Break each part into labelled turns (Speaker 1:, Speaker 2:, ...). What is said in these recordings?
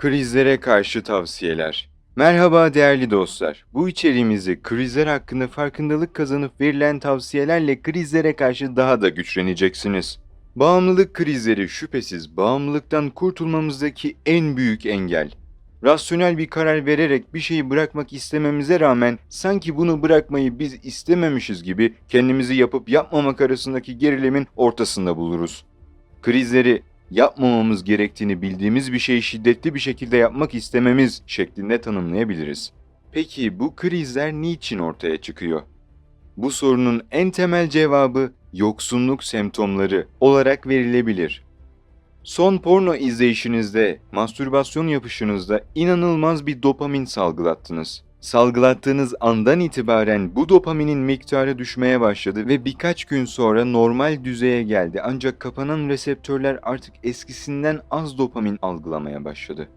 Speaker 1: Krizlere karşı tavsiyeler. Merhaba değerli dostlar. Bu içeriğimizi krizler hakkında farkındalık kazanıp verilen tavsiyelerle krizlere karşı daha da güçleneceksiniz. Bağımlılık krizleri şüphesiz bağımlılıktan kurtulmamızdaki en büyük engel. Rasyonel bir karar vererek bir şeyi bırakmak istememize rağmen sanki bunu bırakmayı biz istememişiz gibi kendimizi yapıp yapmamak arasındaki gerilimin ortasında buluruz. Krizleri yapmamamız gerektiğini bildiğimiz bir şeyi şiddetli bir şekilde yapmak istememiz şeklinde tanımlayabiliriz. Peki bu krizler niçin ortaya çıkıyor? Bu sorunun en temel cevabı yoksunluk semptomları olarak verilebilir. Son porno izleyişinizde, mastürbasyon yapışınızda inanılmaz bir dopamin salgılattınız. Salgılattığınız andan itibaren bu dopaminin miktarı düşmeye başladı ve birkaç gün sonra normal düzeye geldi. Ancak kapanan reseptörler artık eskisinden az dopamin algılamaya başladı.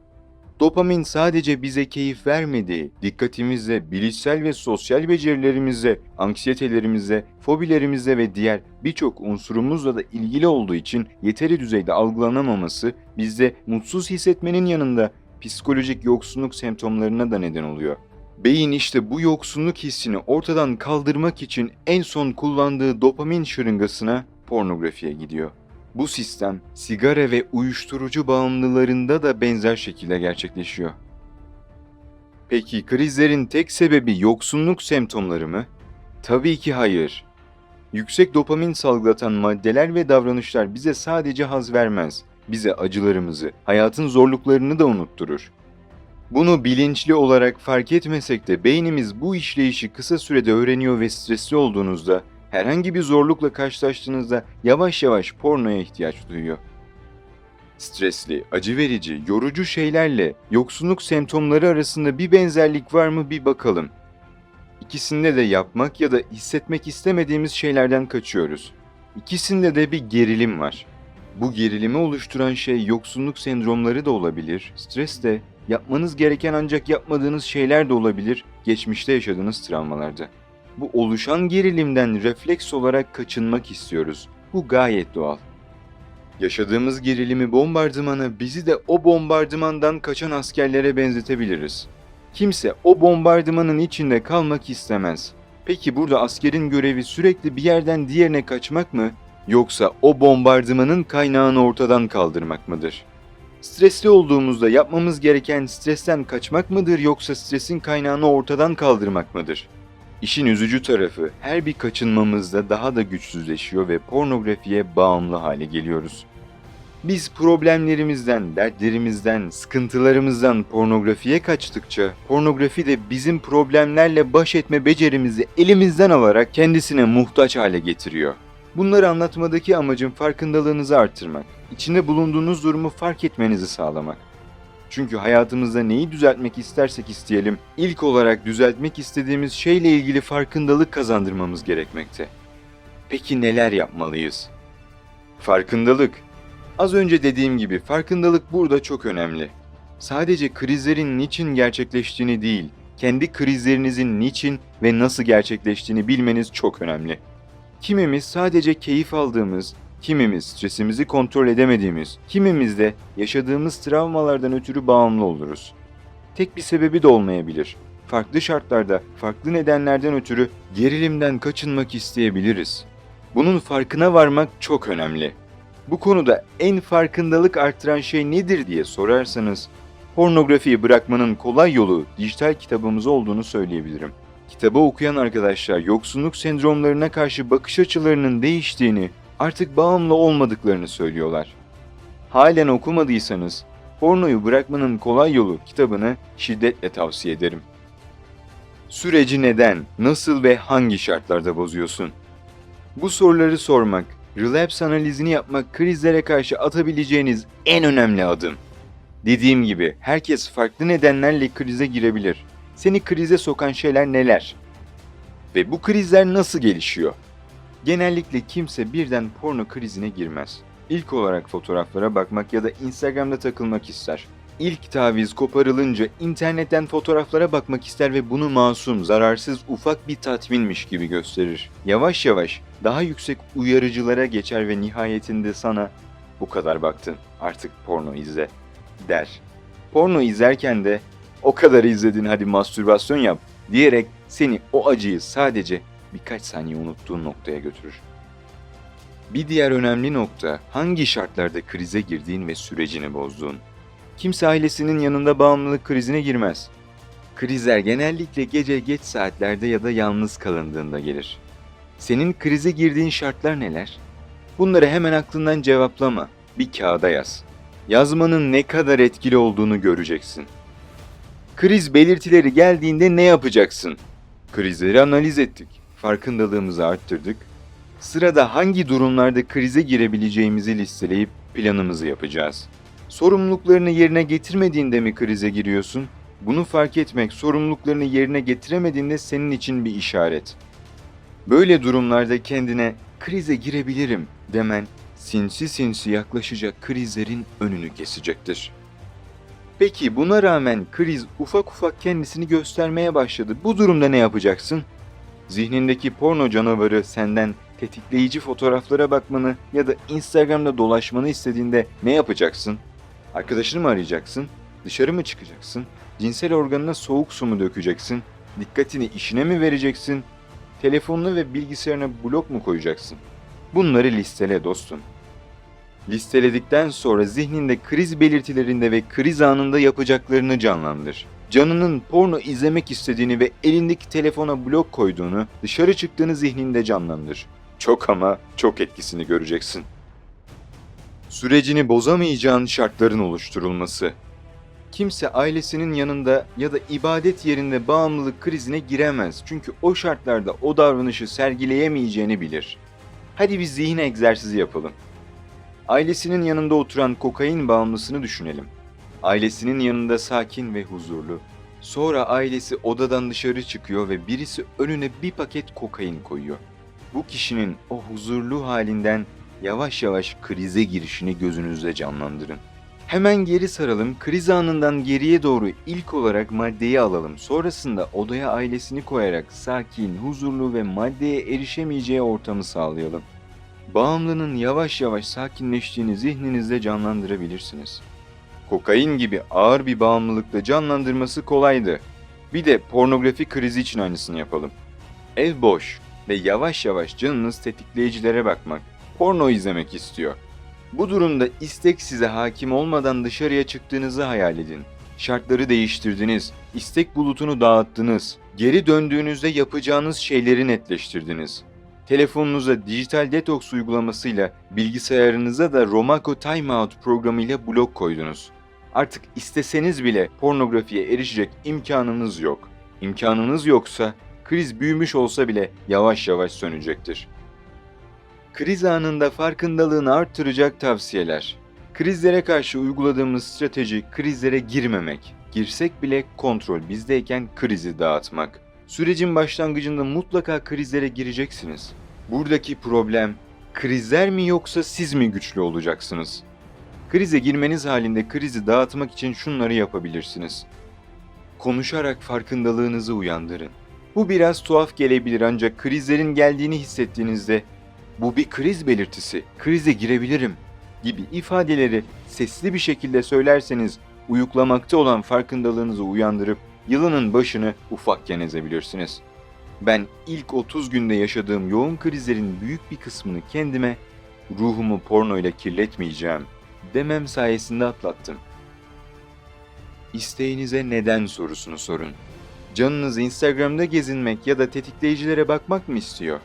Speaker 1: Dopamin sadece bize keyif vermedi, dikkatimizle, bilişsel ve sosyal becerilerimizle, anksiyetelerimize, fobilerimize ve diğer birçok unsurumuzla da ilgili olduğu için yeteri düzeyde algılanamaması bizde mutsuz hissetmenin yanında psikolojik yoksunluk semptomlarına da neden oluyor. Beyin işte bu yoksunluk hissini ortadan kaldırmak için en son kullandığı dopamin şırıngasına pornografiye gidiyor. Bu sistem sigara ve uyuşturucu bağımlılarında da benzer şekilde gerçekleşiyor. Peki krizlerin tek sebebi yoksunluk semptomları mı? Tabii ki hayır. Yüksek dopamin salgılatan maddeler ve davranışlar bize sadece haz vermez. Bize acılarımızı, hayatın zorluklarını da unutturur. Bunu bilinçli olarak fark etmesek de beynimiz bu işleyişi kısa sürede öğreniyor ve stresli olduğunuzda, herhangi bir zorlukla karşılaştığınızda yavaş yavaş pornoya ihtiyaç duyuyor. Stresli, acı verici, yorucu şeylerle yoksunluk semptomları arasında bir benzerlik var mı bir bakalım. İkisinde de yapmak ya da hissetmek istemediğimiz şeylerden kaçıyoruz. İkisinde de bir gerilim var. Bu gerilimi oluşturan şey yoksunluk sendromları da olabilir, stres de, yapmanız gereken ancak yapmadığınız şeyler de olabilir, geçmişte yaşadığınız travmalarda. Bu oluşan gerilimden refleks olarak kaçınmak istiyoruz. Bu gayet doğal. Yaşadığımız gerilimi bombardımana bizi de o bombardımandan kaçan askerlere benzetebiliriz. Kimse o bombardımanın içinde kalmak istemez. Peki burada askerin görevi sürekli bir yerden diğerine kaçmak mı yoksa o bombardımanın kaynağını ortadan kaldırmak mıdır? Stresli olduğumuzda yapmamız gereken stresten kaçmak mıdır yoksa stresin kaynağını ortadan kaldırmak mıdır? İşin üzücü tarafı her bir kaçınmamızda daha da güçsüzleşiyor ve pornografiye bağımlı hale geliyoruz. Biz problemlerimizden, dertlerimizden, sıkıntılarımızdan pornografiye kaçtıkça pornografi de bizim problemlerle baş etme becerimizi elimizden alarak kendisine muhtaç hale getiriyor. Bunları anlatmadaki amacım farkındalığınızı arttırmak, içinde bulunduğunuz durumu fark etmenizi sağlamak. Çünkü hayatımızda neyi düzeltmek istersek isteyelim, ilk olarak düzeltmek istediğimiz şeyle ilgili farkındalık kazandırmamız gerekmekte. Peki neler yapmalıyız? Farkındalık. Az önce dediğim gibi farkındalık burada çok önemli. Sadece krizlerin niçin gerçekleştiğini değil, kendi krizlerinizin niçin ve nasıl gerçekleştiğini bilmeniz çok önemli. Kimimiz sadece keyif aldığımız, kimimiz stresimizi kontrol edemediğimiz, kimimiz de yaşadığımız travmalardan ötürü bağımlı oluruz. Tek bir sebebi de olmayabilir. Farklı şartlarda, farklı nedenlerden ötürü gerilimden kaçınmak isteyebiliriz. Bunun farkına varmak çok önemli. Bu konuda en farkındalık arttıran şey nedir diye sorarsanız, pornografiyi bırakmanın kolay yolu dijital kitabımız olduğunu söyleyebilirim. Kitabı okuyan arkadaşlar yoksunluk sendromlarına karşı bakış açılarının değiştiğini, artık bağımlı olmadıklarını söylüyorlar. Halen okumadıysanız, Pornoyu Bırakmanın Kolay Yolu kitabını şiddetle tavsiye ederim. Süreci neden, nasıl ve hangi şartlarda bozuyorsun? Bu soruları sormak, relapse analizini yapmak krizlere karşı atabileceğiniz en önemli adım. Dediğim gibi herkes farklı nedenlerle krize girebilir. Seni krize sokan şeyler neler? Ve bu krizler nasıl gelişiyor? Genellikle kimse birden porno krizine girmez. İlk olarak fotoğraflara bakmak ya da Instagram'da takılmak ister. İlk taviz koparılınca internetten fotoğraflara bakmak ister ve bunu masum, zararsız, ufak bir tatminmiş gibi gösterir. Yavaş yavaş daha yüksek uyarıcılara geçer ve nihayetinde sana bu kadar baktın artık porno izle der. porno izlerken de o kadar izledin hadi mastürbasyon yap diyerek seni o acıyı sadece birkaç saniye unuttuğun noktaya götürür. Bir diğer önemli nokta hangi şartlarda krize girdiğin ve sürecini bozduğun. Kimse ailesinin yanında bağımlılık krizine girmez. Krizler genellikle gece geç saatlerde ya da yalnız kalındığında gelir. Senin krize girdiğin şartlar neler? Bunları hemen aklından cevaplama. Bir kağıda yaz. Yazmanın ne kadar etkili olduğunu göreceksin. Kriz belirtileri geldiğinde ne yapacaksın? Krizleri analiz ettik. Farkındalığımızı arttırdık. Sırada hangi durumlarda krize girebileceğimizi listeleyip planımızı yapacağız. Sorumluluklarını yerine getirmediğinde mi krize giriyorsun? Bunu fark etmek sorumluluklarını yerine getiremediğinde senin için bir işaret. Böyle durumlarda kendine krize girebilirim demen sinsi sinsi yaklaşacak krizlerin önünü kesecektir. Peki buna rağmen kriz ufak ufak kendisini göstermeye başladı. Bu durumda ne yapacaksın? Zihnindeki porno canavarı senden tetikleyici fotoğraflara bakmanı ya da Instagram'da dolaşmanı istediğinde ne yapacaksın? Arkadaşını mı arayacaksın? Dışarı mı çıkacaksın? Cinsel organına soğuk su mu dökeceksin? Dikkatini işine mi vereceksin? Telefonunu ve bilgisayarına blok mu koyacaksın? Bunları listele dostum. Listeledikten sonra zihninde kriz belirtilerinde ve kriz anında yapacaklarını canlandır. Canının porno izlemek istediğini ve elindeki telefona blok koyduğunu dışarı çıktığını zihninde canlandır. Çok ama çok etkisini göreceksin. Sürecini bozamayacağın şartların oluşturulması. Kimse ailesinin yanında ya da ibadet yerinde bağımlılık krizine giremez. Çünkü o şartlarda o davranışı sergileyemeyeceğini bilir. Hadi bir zihin egzersizi yapalım. Ailesinin yanında oturan kokain bağımlısını düşünelim. Ailesinin yanında sakin ve huzurlu. Sonra ailesi odadan dışarı çıkıyor ve birisi önüne bir paket kokain koyuyor. Bu kişinin o huzurlu halinden yavaş yavaş krize girişini gözünüzde canlandırın. Hemen geri saralım, kriz anından geriye doğru ilk olarak maddeyi alalım. Sonrasında odaya ailesini koyarak sakin, huzurlu ve maddeye erişemeyeceği ortamı sağlayalım. Bağımlının yavaş yavaş sakinleştiğini zihninizde canlandırabilirsiniz. Kokain gibi ağır bir bağımlılıkta canlandırması kolaydı. Bir de pornografi krizi için aynısını yapalım. Ev boş ve yavaş yavaş canınız tetikleyicilere bakmak, porno izlemek istiyor. Bu durumda istek size hakim olmadan dışarıya çıktığınızı hayal edin. Şartları değiştirdiniz, istek bulutunu dağıttınız. Geri döndüğünüzde yapacağınız şeyleri netleştirdiniz. Telefonunuza dijital detoks uygulamasıyla, bilgisayarınıza da Romaco Timeout programıyla blok koydunuz. Artık isteseniz bile pornografiye erişecek imkanınız yok. İmkanınız yoksa kriz büyümüş olsa bile yavaş yavaş sönecektir. Kriz anında farkındalığını arttıracak tavsiyeler. Krizlere karşı uyguladığımız strateji krizlere girmemek. Girsek bile kontrol bizdeyken krizi dağıtmak. Sürecin başlangıcında mutlaka krizlere gireceksiniz. Buradaki problem krizler mi yoksa siz mi güçlü olacaksınız? Krize girmeniz halinde krizi dağıtmak için şunları yapabilirsiniz. Konuşarak farkındalığınızı uyandırın. Bu biraz tuhaf gelebilir ancak krizlerin geldiğini hissettiğinizde bu bir kriz belirtisi, krize girebilirim gibi ifadeleri sesli bir şekilde söylerseniz uyuklamakta olan farkındalığınızı uyandırıp yılının başını ufakken ezebilirsiniz. Ben ilk 30 günde yaşadığım yoğun krizlerin büyük bir kısmını kendime ruhumu pornoyla kirletmeyeceğim demem sayesinde atlattım. İsteğinize neden sorusunu sorun. Canınız Instagram'da gezinmek ya da tetikleyicilere bakmak mı istiyor?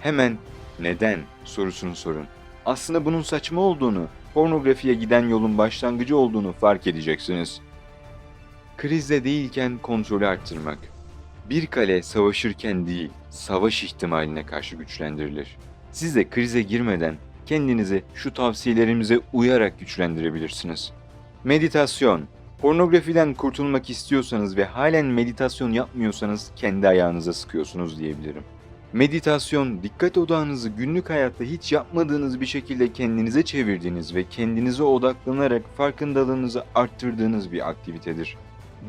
Speaker 1: Hemen neden sorusunu sorun. Aslında bunun saçma olduğunu, pornografiye giden yolun başlangıcı olduğunu fark edeceksiniz. Krizde değilken kontrolü arttırmak. Bir kale savaşırken değil, savaş ihtimaline karşı güçlendirilir. Siz de krize girmeden kendinizi şu tavsiyelerimize uyarak güçlendirebilirsiniz. Meditasyon. Pornografiden kurtulmak istiyorsanız ve halen meditasyon yapmıyorsanız kendi ayağınıza sıkıyorsunuz diyebilirim. Meditasyon, dikkat odağınızı günlük hayatta hiç yapmadığınız bir şekilde kendinize çevirdiğiniz ve kendinize odaklanarak farkındalığınızı arttırdığınız bir aktivitedir.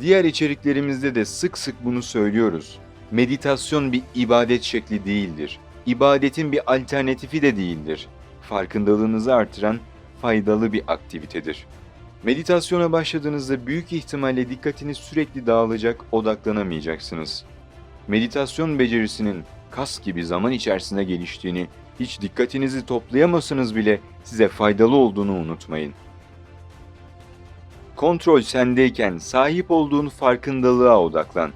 Speaker 1: Diğer içeriklerimizde de sık sık bunu söylüyoruz. Meditasyon bir ibadet şekli değildir. İbadetin bir alternatifi de değildir. Farkındalığınızı artıran faydalı bir aktivitedir. Meditasyona başladığınızda büyük ihtimalle dikkatiniz sürekli dağılacak, odaklanamayacaksınız. Meditasyon becerisinin kas gibi zaman içerisinde geliştiğini, hiç dikkatinizi toplayamasanız bile size faydalı olduğunu unutmayın. Kontrol sendeyken sahip olduğun farkındalığa odaklan.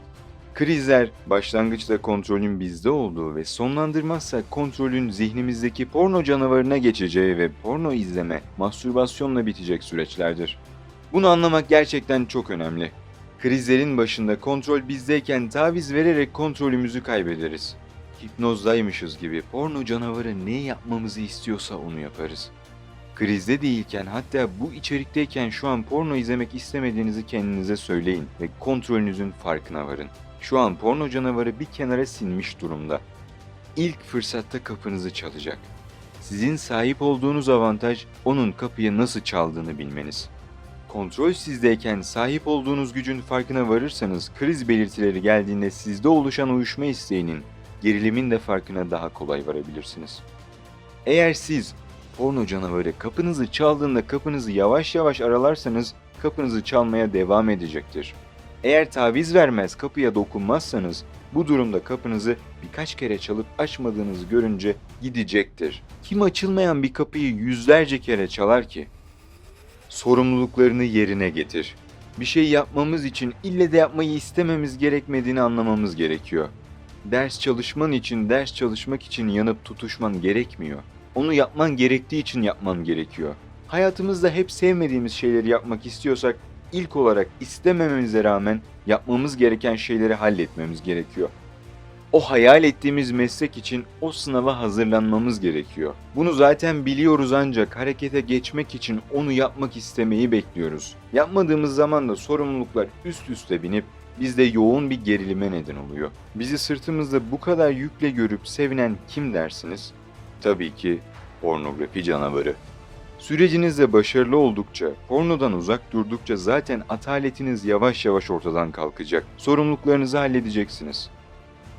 Speaker 1: Krizler başlangıçta kontrolün bizde olduğu ve sonlandırmazsak kontrolün zihnimizdeki porno canavarına geçeceği ve porno izleme, mastürbasyonla bitecek süreçlerdir. Bunu anlamak gerçekten çok önemli. Krizlerin başında kontrol bizdeyken taviz vererek kontrolümüzü kaybederiz. Hipnozdaymışız gibi porno canavarı ne yapmamızı istiyorsa onu yaparız. Krizde değilken hatta bu içerikteyken şu an porno izlemek istemediğinizi kendinize söyleyin ve kontrolünüzün farkına varın. Şu an porno canavarı bir kenara sinmiş durumda. İlk fırsatta kapınızı çalacak. Sizin sahip olduğunuz avantaj onun kapıyı nasıl çaldığını bilmeniz. Kontrol sizdeyken sahip olduğunuz gücün farkına varırsanız kriz belirtileri geldiğinde sizde oluşan uyuşma isteğinin, gerilimin de farkına daha kolay varabilirsiniz. Eğer siz porno canavarı kapınızı çaldığında kapınızı yavaş yavaş aralarsanız kapınızı çalmaya devam edecektir. Eğer taviz vermez kapıya dokunmazsanız bu durumda kapınızı birkaç kere çalıp açmadığınızı görünce gidecektir. Kim açılmayan bir kapıyı yüzlerce kere çalar ki? Sorumluluklarını yerine getir. Bir şey yapmamız için ille de yapmayı istememiz gerekmediğini anlamamız gerekiyor. Ders çalışman için ders çalışmak için yanıp tutuşman gerekmiyor. Onu yapman gerektiği için yapman gerekiyor. Hayatımızda hep sevmediğimiz şeyleri yapmak istiyorsak ilk olarak istemememize rağmen yapmamız gereken şeyleri halletmemiz gerekiyor. O hayal ettiğimiz meslek için o sınava hazırlanmamız gerekiyor. Bunu zaten biliyoruz ancak harekete geçmek için onu yapmak istemeyi bekliyoruz. Yapmadığımız zaman da sorumluluklar üst üste binip bizde yoğun bir gerilime neden oluyor. Bizi sırtımızda bu kadar yükle görüp sevinen kim dersiniz? Tabii ki pornografi canavarı. Sürecinizde başarılı oldukça, pornodan uzak durdukça zaten ataletiniz yavaş yavaş ortadan kalkacak. Sorumluluklarınızı halledeceksiniz.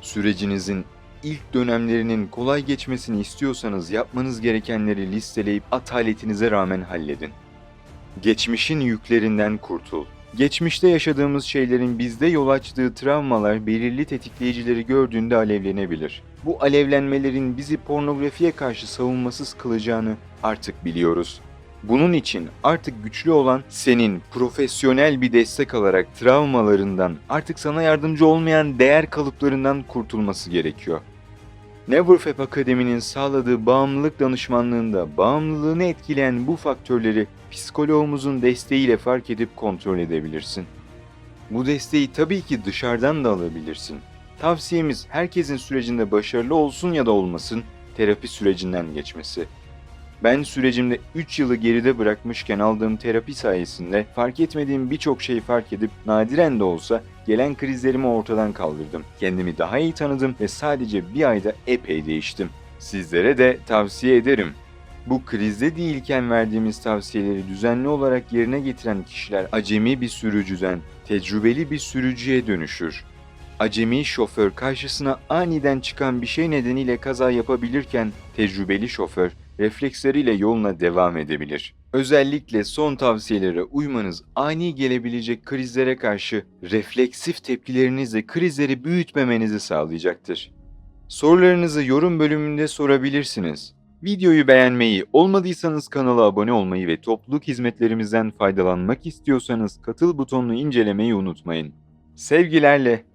Speaker 1: Sürecinizin ilk dönemlerinin kolay geçmesini istiyorsanız yapmanız gerekenleri listeleyip ataletinize rağmen halledin. Geçmişin yüklerinden kurtul. Geçmişte yaşadığımız şeylerin bizde yol açtığı travmalar belirli tetikleyicileri gördüğünde alevlenebilir. Bu alevlenmelerin bizi pornografiye karşı savunmasız kılacağını artık biliyoruz. Bunun için artık güçlü olan senin profesyonel bir destek alarak travmalarından, artık sana yardımcı olmayan değer kalıplarından kurtulması gerekiyor. Neverfap Akademi'nin sağladığı bağımlılık danışmanlığında bağımlılığını etkileyen bu faktörleri psikoloğumuzun desteğiyle fark edip kontrol edebilirsin. Bu desteği tabii ki dışarıdan da alabilirsin. Tavsiyemiz herkesin sürecinde başarılı olsun ya da olmasın terapi sürecinden geçmesi. Ben sürecimde 3 yılı geride bırakmışken aldığım terapi sayesinde fark etmediğim birçok şeyi fark edip nadiren de olsa gelen krizlerimi ortadan kaldırdım. Kendimi daha iyi tanıdım ve sadece bir ayda epey değiştim. Sizlere de tavsiye ederim. Bu krizde değilken verdiğimiz tavsiyeleri düzenli olarak yerine getiren kişiler acemi bir sürücüden tecrübeli bir sürücüye dönüşür. Acemi şoför karşısına aniden çıkan bir şey nedeniyle kaza yapabilirken tecrübeli şoför refleksleriyle yoluna devam edebilir. Özellikle son tavsiyelere uymanız ani gelebilecek krizlere karşı refleksif tepkilerinizle krizleri büyütmemenizi sağlayacaktır. Sorularınızı yorum bölümünde sorabilirsiniz. Videoyu beğenmeyi, olmadıysanız kanala abone olmayı ve topluluk hizmetlerimizden faydalanmak istiyorsanız katıl butonunu incelemeyi unutmayın. Sevgilerle